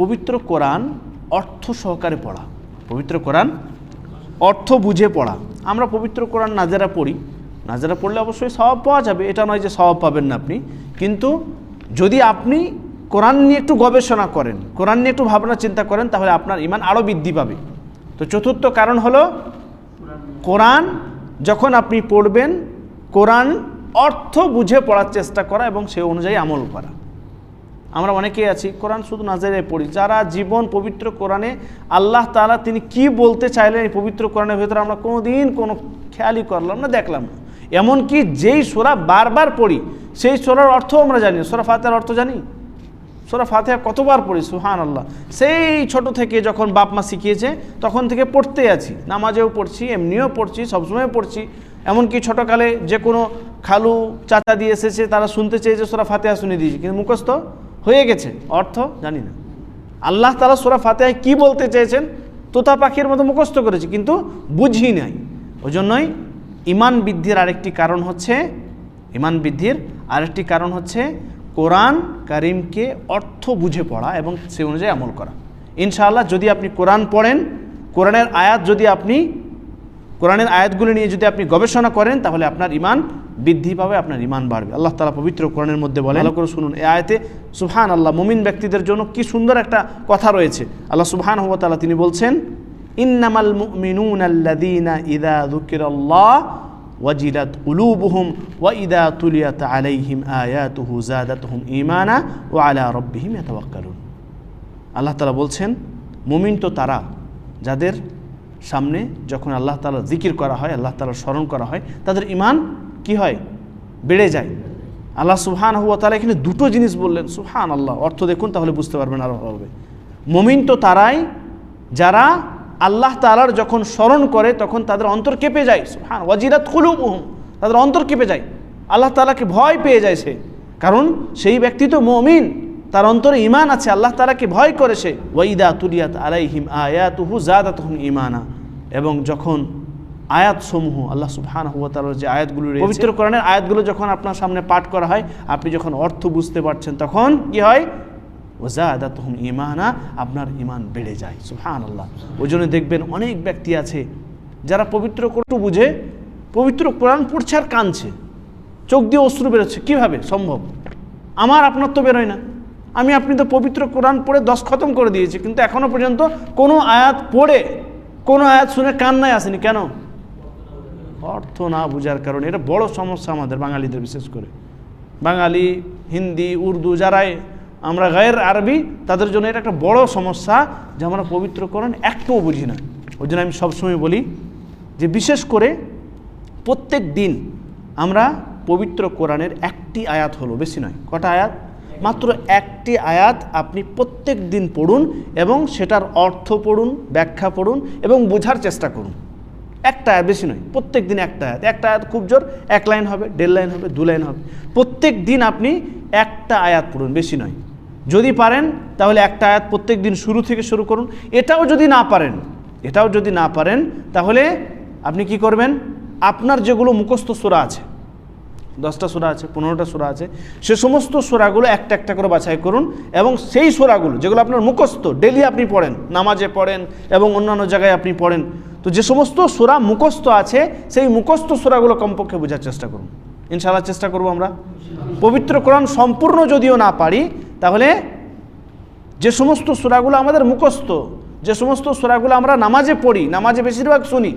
পবিত্র কোরআন অর্থ সহকারে পড়া। পবিত্র কোরআন অর্থ বুঝে পড়া। আমরা পবিত্র কোরআন নাজারা পড়ি। নাজারা পড়লে অবশ্যই স্বভাব পাওয়া যাবে। এটা নয় যে স্বভাব পাবেন না আপনি। কিন্তু যদি আপনি কোরআন নিয়ে একটু গবেষণা করেন, কোরআন নিয়ে একটু ভাবনা চিন্তা করেন, তাহলে আপনার ইমান আরও বৃদ্ধি পাবে। তো চতুর্থ কারণ হলো, কোরআন যখন আপনি পড়বেন, কোরআন অর্থ বুঝে পড়ার চেষ্টা করা এবং সে অনুযায়ী আমল করা। আমরা অনেকেই আছি, কোরআন শুধু নাজারে পড়ি। যারা জীবন পবিত্র কোরআনে আল্লাহ তাআলা তিনি কি বলতে চাইলেন এই পবিত্র কোরআনের ভেতরে আমরা কোনো দিন কোনো খেয়ালই করলাম না, দেখলাম না। এমনকি যেই সোরা বারবার পড়ি, সেই সোরার অর্থ আমরা জানি। সোরা ফাতেহার অর্থ জানি? সোরা ফাতেহা কতবার পড়ি? সুহান আল্লাহ সেই ছোট থেকে যখন বাপ মা শিখিয়েছে, তখন থেকে পড়তে আছি। নামাজেও পড়ছি, এমনিও পড়ছি, সবসময় পড়ছি। এমনকি ছোটোকালে যে কোনো খালু চাচা দিয়ে এসেছে, তারা শুনতে চেয়েছে, সোরা ফাতেহা শুনে দিয়েছে। কিন্তু মুখস্থ হয়ে গেছে। অর্থ জানি না। আল্লাহ তালা সোরা ফাতেহায় কী বলতে চেয়েছেন? তোতা পাখির মতো মুখস্থ করেছি, কিন্তু বুঝি নাই। ওই জন্যই ইমান বৃদ্ধির আরেকটি কারণ হচ্ছে ইমান বৃদ্ধির আরেকটি কারণ হচ্ছে কোরআন কারিমকে অর্থ বুঝে পড়া এবং সে অনুযায়ী আমল করা। ইনশাআল্লাহ যদি আপনি কোরআন পড়েন, কোরআনের আয়াত যদি আপনি কোরআনের আয়াতগুলো নিয়ে যদি আপনি গবেষণা করেন, তাহলে আপনার ইমান বৃদ্ধি পাবে, আপনার ইমান বাড়বে। আল্লাহ তালা পবিত্র কোরআনের মধ্যে বলে ভালো করে শুনুন, এই আয়াতে সুহান আল্লাহ মুমিন ব্যক্তিদের জন্য কি সুন্দর একটা কথা রয়েছে। আল্লাহ সুবহান হব তালা তিনি বলছেন, ইন্নামাল মুমিনুন আল্লাযীনা ইযা যুকিরাল্লাহ ওয়াজিলাত কুলুবুহুম ওয়া ইযা তুলিয়াত আলাইহিম আয়াতুহু যাদাতুহুম ঈমানা ওয়া আলা রাব্বিহিম ইয়াতাওয়াক্কালুন। আল্লাহ তালা বলছেন, মুমিন তো তারা, যাদের সামনে যখন আল্লাহ তালা জিকির করা হয়, আল্লাহ তালা স্মরণ করা হয়, তাদের ইমান কি হয়? বেড়ে যায়। আল্লাহ সুহান হুয়া তালা এখানে দুটো জিনিস বললেন সুহান আল্লাহ অর্থ দেখুন, তাহলে বুঝতে পারবেন আরও ভালোভাবে মমিন তো তারাই, যারা আল্লাহ তালার যখন স্মরণ করে, তখন তাদের অন্তর কেঁপে যায়। সুহান ওয়াজিরাত খুলুম তাদের অন্তর কেঁপে যায়। আল্লাহ তালাকে ভয় পেয়ে যায় সে। কারণ সেই ব্যক্তি তো মমিন। তার অন্তরে ইমান আছে, আল্লাহ তালাকে ভয় করেছে ওয়াইদা তুলিয়াত আলাইহিম আয়াতুহু জাদাতুহুম ইমানা এবং যখন আয়াত সমূহ আল্লাহ সুবহান হুয়া তাআলার যে আয়াতগুলো পবিত্র কোরআনের আয়াতগুলো যখন আপনার সামনে পাঠ করা হয়, আপনি যখন অর্থ বুঝতে পারছেন, তখন কি হয়? ওজাদাতহুম ইমানা আপনার ইমান বেড়ে যায় সুবহান আল্লাহ ওই জন্য দেখবেন অনেক ব্যক্তি আছে, যারা পবিত্র কোরআন বুঝে, পবিত্র কোরআন পড়ছে আর কাঁদছে। চোখ দিয়ে অশ্রু বেরোচ্ছে। কীভাবে? সম্ভব? আমার আপনার তো বেরোয় না। আমি আপনি তো পবিত্র কোরআন পড়ে দশ খতম করে দিয়েছি, কিন্তু এখনও পর্যন্ত কোনো আয়াত পড়ে, কোনো আয়াত শুনে কান্নায় আসেনি, কেন? অর্থ না বোঝার কারণে, এটা বড় সমস্যা আমাদের বাঙালিদের বিশেষ করে। বাঙালি, হিন্দি, উর্দু যারাই, আমরা গায়ের আরবি, তাদের জন্য এটা একটা বড় সমস্যা যে আমরা পবিত্র কোরআন একটুও বুঝি না। ওই জন্য আমি সবসময় বলি যে বিশেষ করে প্রত্যেক দিন আমরা পবিত্র কোরআনের একটি আয়াত হলো, বেশি নয়, কটা আয়াত? মাত্র একটি আয়াত আপনি প্রত্যেক দিন পড়ুন এবং সেটার অর্থ পড়ুন, ব্যাখ্যা পড়ুন এবং বোঝার চেষ্টা করুন। একটা আয়াত বেশি নয়, প্রত্যেক দিন একটা আয়াত। একটা আয়াত খুব জোর, এক লাইন হবে, দেড় লাইন হবে, দু লাইন হবে। প্রত্যেক দিন আপনি একটা আয়াত পড়ুন, বেশি নয়। যদি পারেন, তাহলে একটা আয়াত প্রত্যেক দিন শুরু থেকে শুরু করুন। এটাও যদি না পারেন, এটাও যদি না পারেন, তাহলে আপনি কি করবেন? আপনার যেগুলো মুখস্থ সুরা আছে দশটা সোরা আছে, পনেরোটা সোরা আছে, সে সমস্ত সোরাগুলো একটা একটা করে বাছাই করুন এবং সেই সোরাগুলো যেগুলো আপনার মুখস্থ ডেলি আপনি পড়েন, নামাজে পড়েন এবং অন্যান্য জায়গায় আপনি পড়েন, তো যে সমস্ত সোরা মুখস্থ আছে, সেই মুখস্থ সোরাগুলো কমপক্ষে বোঝার চেষ্টা করুন। ইনশাআল্লাহ চেষ্টা করব আমরা। পবিত্র কোরআন সম্পূর্ণ যদিও না পারি, তাহলে যে সমস্ত সোরাগুলো আমাদের মুখস্থ, যে সমস্ত সোরাগুলো আমরা নামাজে পড়ি, নামাজে বেশিরভাগ শুনি,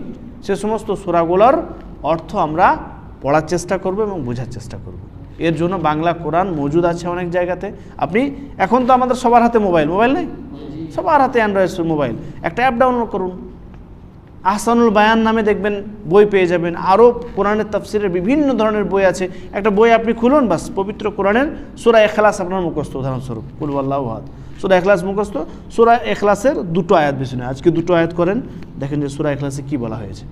সে সমস্ত সোরাগুলোর অর্থ আমরা পড়ার চেষ্টা করব এবং বোঝার চেষ্টা করব। এর জন্য বাংলা, কোরআন মজুদ আছে অনেক জায়গাতে। আপনি, এখন তো আমাদের সবার হাতে মোবাইল। মোবাইল নেই? সবার হাতে অ্যান্ড্রয়েড মোবাইল। একটা অ্যাপ ডাউনলোড করুন। আহসানুল বায়ান নামে দেখবেন, বই পেয়ে যাবেন। আরও কোরআনের তাফসিরের বিভিন্ন ধরনের বই আছে। একটা বই আপনি খুলুন, বাস, পবিত্র কোরআনের সুরা এখলাস আপনার মুখস্থ, উদাহরণস্বরূপ কুলবাল্লাহ হাত সুরা এখলাস মুখস্থ, সুরা এখলাসের দুটো আয়াত নয় আজকে দুটো আয়াত করেন, দেখেন যে সুরা এখলাসে কী বলা হয়েছে।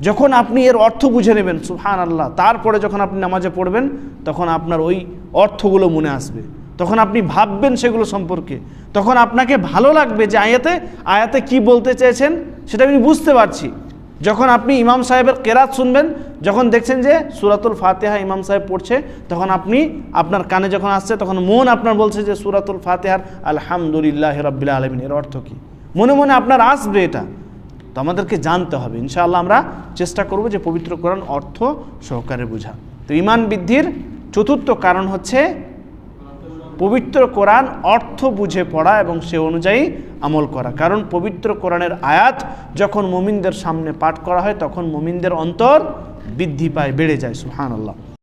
যখন আপনি এর অর্থ বুঝে নেবেন সুহান আল্লাহ তারপরে যখন আপনি নামাজে পড়বেন, তখন আপনার ওই অর্থগুলো মনে আসবে। তখন আপনি ভাববেন সেগুলো সম্পর্কে। তখন আপনাকে ভালো লাগবে যে আয়াতে আয়াতে কি বলতে চেয়েছেন, সেটা আমি বুঝতে পারছি। যখন আপনি ইমাম সাহেবের কেরাত শুনবেন, যখন দেখছেন যে সুরাতুল ফাতেহা ইমাম সাহেব পড়ছে, তখন আপনি, আপনার কানে যখন আসছে, তখন মন আপনার বলছে যে সুরাতুল ফাতেহার আলহামদুলিল্লাহ রব্বিল আলমিন, এর অর্থ কী? মনে মনে আপনার আসবে এটা। তো আমাদেরকে জানতে হবে। ইনশাআল্লাহ আমরা চেষ্টা করব যে পবিত্র কোরআন অর্থ সহকারে বোঝা। তো ইমান বৃদ্ধির চতুর্থ কারণ হচ্ছে পবিত্র কোরআন অর্থ বুঝে পড়া এবং সে অনুযায়ী আমল করা। কারণ পবিত্র কোরআনের আয়াত যখন মুমিনদের সামনে পাঠ করা হয়, তখন মুমিনদের অন্তর বৃদ্ধি পায়, বেড়ে যায় সুহান আল্লাহ